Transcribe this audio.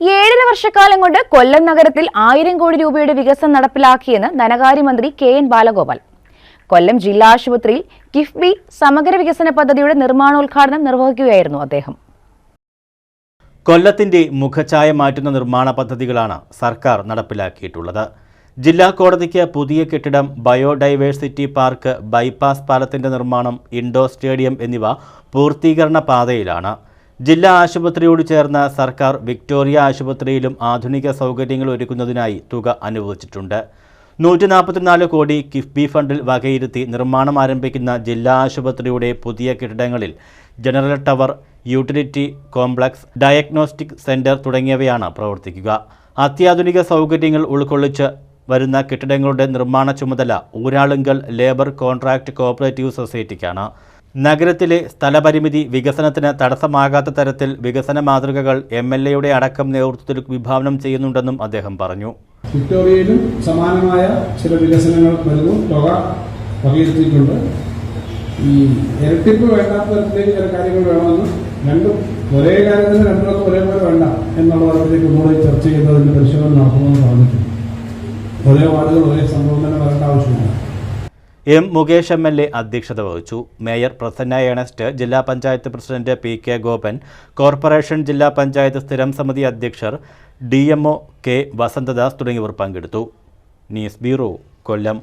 ഏഴര വർഷക്കാലം കൊണ്ട് കൊല്ലം നഗരത്തിൽ ആയിരം കോടി രൂപയുടെ വികസനം നടപ്പിലാക്കിയെന്ന് ധനകാര്യമന്ത്രി കെ എൻ ബാലഗോപാൽ. കൊല്ലം ജില്ലാ ആശുപത്രിയിൽ കിഫ്ബി സമഗ്ര വികസന പദ്ധതിയുടെ നിർമ്മാണോദ്ഘാടനം നിർവഹിക്കുകയായിരുന്നു അദ്ദേഹം. കൊല്ലത്തിന്റെ മുഖഛായ മാറ്റുന്ന നിർമ്മാണ പദ്ധതികളാണ് സർക്കാർ നടപ്പിലാക്കിയിട്ടുള്ളത്. ജില്ലാ കോടതിക്ക് പുതിയ കെട്ടിടം ബയോഡൈവേഴ്സിറ്റി പാർക്ക് ബൈപ്പാസ് പാലത്തിന്റെ നിർമ്മാണം ഇൻഡോർ സ്റ്റേഡിയം എന്നിവ പൂർത്തീകരണ പാതയിലാണ്. ജില്ലാ ആശുപത്രിയോട് ചേർന്ന സർക്കാർ വിക്ടോറിയ ആശുപത്രിയിലും ആധുനിക സൗകര്യങ്ങൾ ഒരുക്കുന്നതിനായി തുക അനുവദിച്ചിട്ടുണ്ട്. നൂറ്റി നാൽപ്പത്തിനാല് കോടി കിഫ്ബി ഫണ്ടിൽ വകയിരുത്തി നിർമ്മാണം ആരംഭിക്കുന്ന ജില്ലാ ആശുപത്രിയുടെ പുതിയ കെട്ടിടങ്ങളിൽ general tower utility complex diagnostic centre തുടങ്ങിയവയാണ് പ്രവർത്തിക്കുക. അത്യാധുനിക സൗകര്യങ്ങൾ ഉൾക്കൊള്ളിച്ച് വരുന്ന കെട്ടിടങ്ങളുടെ നിർമ്മാണ ചുമതല ഊരാളുങ്കൽ ലേബർ കോൺട്രാക്ട് കോഓപ്പറേറ്റീവ് സൊസൈറ്റിക്കാണ്. നഗരത്തിലെ സ്ഥലപരിമിതി വികസനത്തിന് തടസ്സമാകാത്ത തരത്തിൽ വികസന മാതൃകകൾ എം എൽ എയുടെ അടക്കം നേതൃത്വത്തിൽ വിഭാവനം ചെയ്യുന്നുണ്ടെന്നും അദ്ദേഹം പറഞ്ഞു. വിക്ടോറിയയിലും സമാനമായ ചില വികസനങ്ങൾ വരുന്നു. തുക വകയിരുത്തിയിട്ടുണ്ട്. ഈ ഇരട്ടിപ്പ് വേണ്ടാത്ത തരത്തിലേക്ക് ചില കാര്യങ്ങൾ വേണമെന്ന് രണ്ടും ഒരേ കാര്യത്തിന് രണ്ടിടത്തും ഒരേപോലെ വേണ്ട എന്നുള്ള തരത്തിലേക്ക് കൂടെ ചർച്ച ചെയ്തതിന്റെ പരിശോധന നടത്തുമെന്ന് പറഞ്ഞിട്ടുണ്ട്. ഒരേ വാർഡുകൾ ഒരേ സംഭവം തന്നെ വരേണ്ട ആവശ്യമില്ല. M Mukesh M L A അധ്യക്ഷത വഹിച്ചു. മേയർ പ്രസന്ന ഏണസ്റ്റ് ജില്ലാ panchayat president P K Gopan corporation ജില്ലാ പഞ്ചായത്ത് സ്ഥിരം സമിതി അധ്യക്ഷർ D M O K Vasanthadas തുടങ്ങിയവർ പങ്കെടുത്തു. News bureau Kollam.